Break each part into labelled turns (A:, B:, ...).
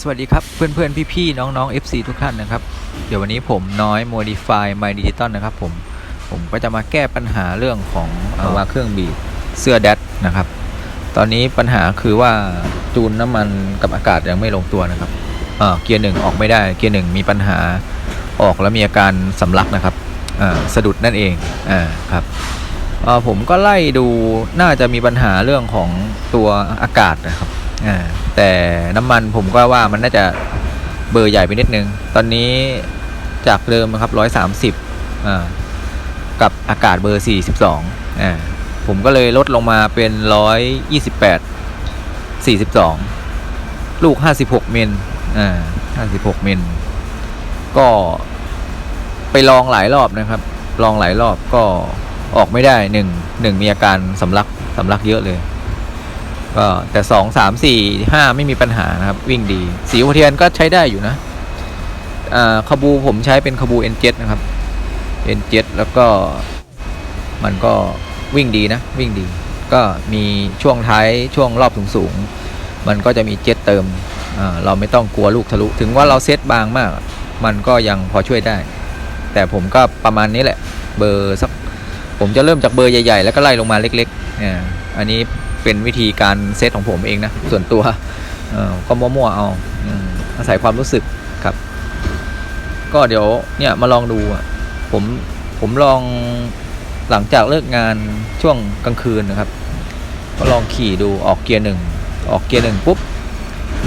A: สวัสดีครับเพื่อนเพื่อนพี่พี่ๆน้องๆ FC ทุกท่านนะครับ เดี๋ยววันนี้ผมน้อย Modify My Digital นะครับผมผมก็จะมาแก้ปัญหาเรื่องของเอ่อว่าเครื่องบีบเสื้อแดดนะครับ ตอนนี้ปัญหาคือว่าจูนน้ำมันกับอากาศยังไม่ลงตัวนะครับเกียร์หนึ่งออกไม่ได้เกียร์หนึ่งมีปัญหาออกแล้วมีอาการสำลักนะครับสะดุดนั่นเองอครับผมก็ไล่ดูน่าจะมีปัญหาเรื่องของตัวอากาศนะครับ แต่น้ำมันผมก็ว่ามันน่าจะเบอร์ใหญ่ไปนิดนึง ตอนนี้จากเดิมครับร้อยสามสิบอ่ากับอากาศเบอร์สี่สิบสองอ่าผมก็เลยลดลงมาเป็นร้อยยี่สิบแปดสี่สิบสองลูกห้าสิบหกมิลอ่าห้าสิบหกมิลก็ไปลองหลายรอบนะครับ ลองหลายรอบก็ออกไม่ได้หนึ่งหนึ่งมีอาการสำลักสำลักเยอะเลย ก็แต่สองสามสี่ห้าไม่มีปัญหานะครับ วิ่งดี สีหัวเทียนก็ใช้ได้อยู่นะขบูผมใช้เป็นขบู N7 นเนะครับ N7 แล้วก็มันก็วิ่งดีนะ วิ่งดี ก็มีช่วงท้ายช่วงรอบสูงๆมันก็จะมีเจ็ตเติมเราไม่ต้องกลัวลูกทะลุ ถึงว่าเราเซตบางมาก มันก็ยังพอช่วยได้ แต่ผมก็ประมาณนี้แหละ เบอร์สัก ผมจะเริ่มจากเบอร์ใหญ่ ๆ แล้วก็ไล่ลงมาเล็กๆออันนี้ เป็นวิธีการเซตของผมเองนะ ส่วนตัวก็มั่วๆเอาอาศัยความรู้สึกครับ ก็เดี๋ยวเนี่ยมาลองดูผมผมลองหลังจากเลิกงานช่วงกลางคืนนะครับ ก็ลองขี่ดูออกเกียร์หนึ่งออกเกียร์หนึ่งปุ๊บ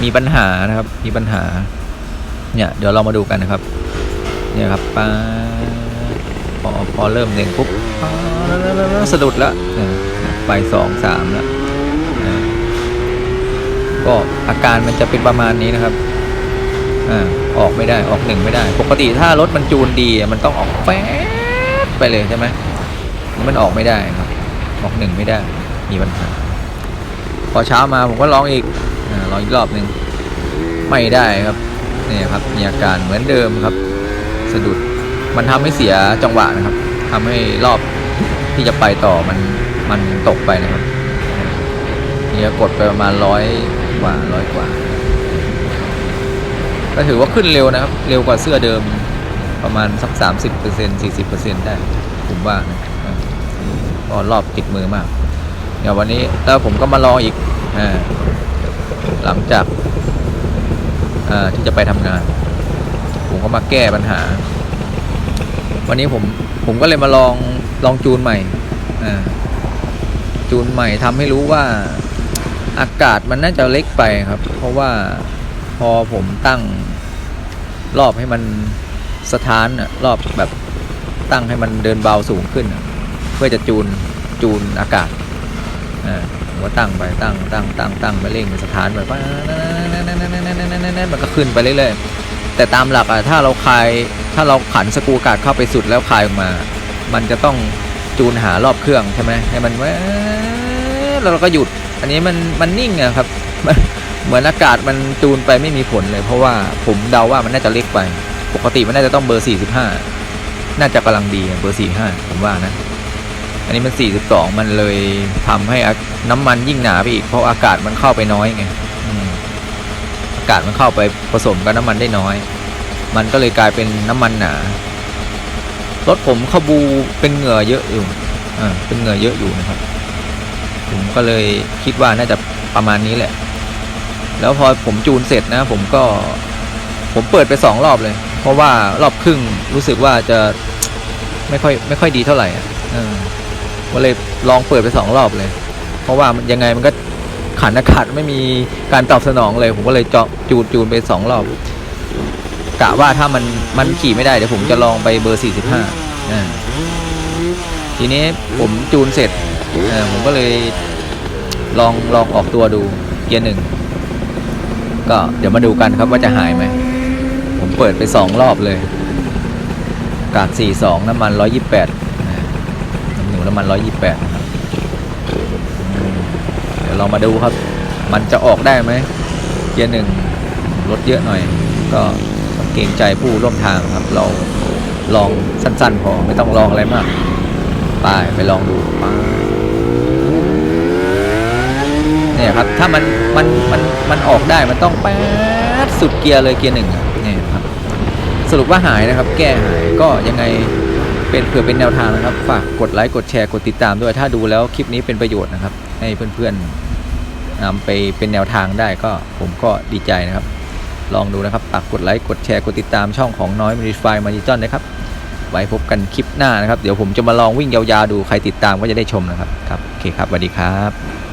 A: มีปัญหานะครับ มีปัญหา เนี่ยเดี๋ยวเรามาดูกันนะครับ เนี่ยครับป้าพอพอเริ่มเด้งปุ๊บป๊าสะดุดแล้วไปสองสามแล้วอ่า ก็อาการมันจะเป็นประมาณนี้นะครับอ่าออกไม่ได้ออกหนึ่งไม่ได้ ปกติถ้ารถมันจูนดีมันต้องออกแป๊ไปเลยใช่ไหมมันออกไม่ได้ครับ ออกหนึ่งไม่ได้มีปัญหาพอเช้ามาผมก็ลองอีกอลองอีกรอบหนึ่งไม่ได้ครับเนี่ยครับมีอาการเหมือนเดิมครับ สะดุดมันทำให้เสียจังหวะนะครับทำให้รอบที่จะไปต่อมันมันตกไปนะครับเนี่ยกดไปประมาณร้อย กว่าร้อยกว่าก็ถือว่าขึ้นเร็วนะครับ เร็วกว่าเสื้อเดิมประมาณสักสามสิบเปอร์เซ็นสี่สิบเปอร์เซ็นได้ ผมว่านะก็รอบติดมือมาก เดี๋ยววันนี้แล้วผมก็มารออีกอหลังจากที่จะไปทำงาน ผมก็มาแก้ปัญหา วันนี้ผมผมก็เลยมาลองลองจูนใหม่จูนใหม่ทำให้รู้ว่า อากาศมันน่าจะเล็กไปครับ เพราะว่าพอผมตั้งรอบให้มันสถานอะรอบแบบตั้งให้มันเดินเบาสูงขึ้น เพื่อจะจูนจูนอากาศอ่าผมก็ตั้งไปตั้งตั้งตั้งตั้งไปเร่งสถานไปมันก็ขึ้นไปเรื่อยๆแต่ตามหลักอะถ้าเราคลายถ้าเราขันสกูอากาศเข้าไปสุดแล้วคลายออกมา มันจะต้องจูนหารอบเครื่องใช่ไหมให้มันแวแล้วเราก็หยุด อันนี้มันมันนิ่งอะครับ เหมือนอากาศมันจูนไปไม่มีผลเลย เพราะว่าผมเดาว่ามันน่าจะเล็กไป ปกติมันน่าจะต้องเบอร์ 45 น่าจะกำลังดีเบอร์ 45 ผมว่านะ อันนี้มัน 42 มันเลยทำให้น้ำมันยิ่งหนาไปอีก เพราะอากาศมันเข้าไปน้อยไงอากาศมันเข้าไปผสมกับน้ำมันได้น้อย มันก็เลยกลายเป็นน้ำมันหนารถผมขบูเป็นเหงื่อเยอะอยู่ อ่า เป็นเหงื่อเยอะอยู่นะครับ ก็เลยคิดว่าน่าจะประมาณนี้แหละ แล้วพอผมจูนเสร็จนะ ผมก็ผมเปิดไปสองรอบเลย เพราะว่ารอบครึ่งรู้สึกว่าจะไม่ค่อยไม่ค่อยดีเท่าไหร่อะก็เลยลองเปิดไปสองรอบเลย เพราะว่ามันยังไงมันก็ขันอากาศไม่มีการตอบสนองเลย ผมก็เลยเจาะจูนจูนไปสองรอบกะว่าถ้ามันมันขี่ไม่ได้เดี๋ยวผมจะลองไปเบอร์สี่สิบห้าทีนี้ผมจูนเสร็จผมก็เลย ลองลองออกตัวดูเกียร์หนึ่งก็เดี๋ยวมาดูกันครับว่าจะหายไหม ผมเปิดไปสองรอบเลย กากสี่สองน้ำมันร้อยยี่แปดน้ำหนูน้ำมันร้อยยี่แปดนะครับเดี๋ยวเรามาดูครับ มันจะออกได้ไหม เกียร์หนึ่งรถเยอะหน่อย ก็เกรงใจผู้ร่วมทางครับ เราลองสั้นๆพอไม่ต้องลองอะไรมาก ไปไปลองดูไป เนี่ยครับถ้ามันมันมันมันออกได้มันต้องแป๊ดสุดเกียร์เลยเกียร์หนึ่งอะเนี่ยครับสรุปว่าหายนะครับ แก้หายก็ยังไงเป็นเผื่อเป็นแนวทางนะครับฝากกดไลค์กดแชร์กดติดตามด้วยถ้าดูแล้วคลิปนี้เป็นประโยชน์นะครับ ให้เพื่อนๆนำไปเป็นแนวทางได้ก็ผมก็ดีใจนะครับ ลองดูนะครับฝากกดไลค์กดแชร์กดติดตามช่องของน้อยมินิฟายมาดิจอนนะครับไว้พบกันคลิปหน้านะครับ เดี๋ยวผมจะมาลองวิ่งยาวๆดูใครติดตามก็จะได้ชมนะครับครับโอเคครับสวัสดีครับ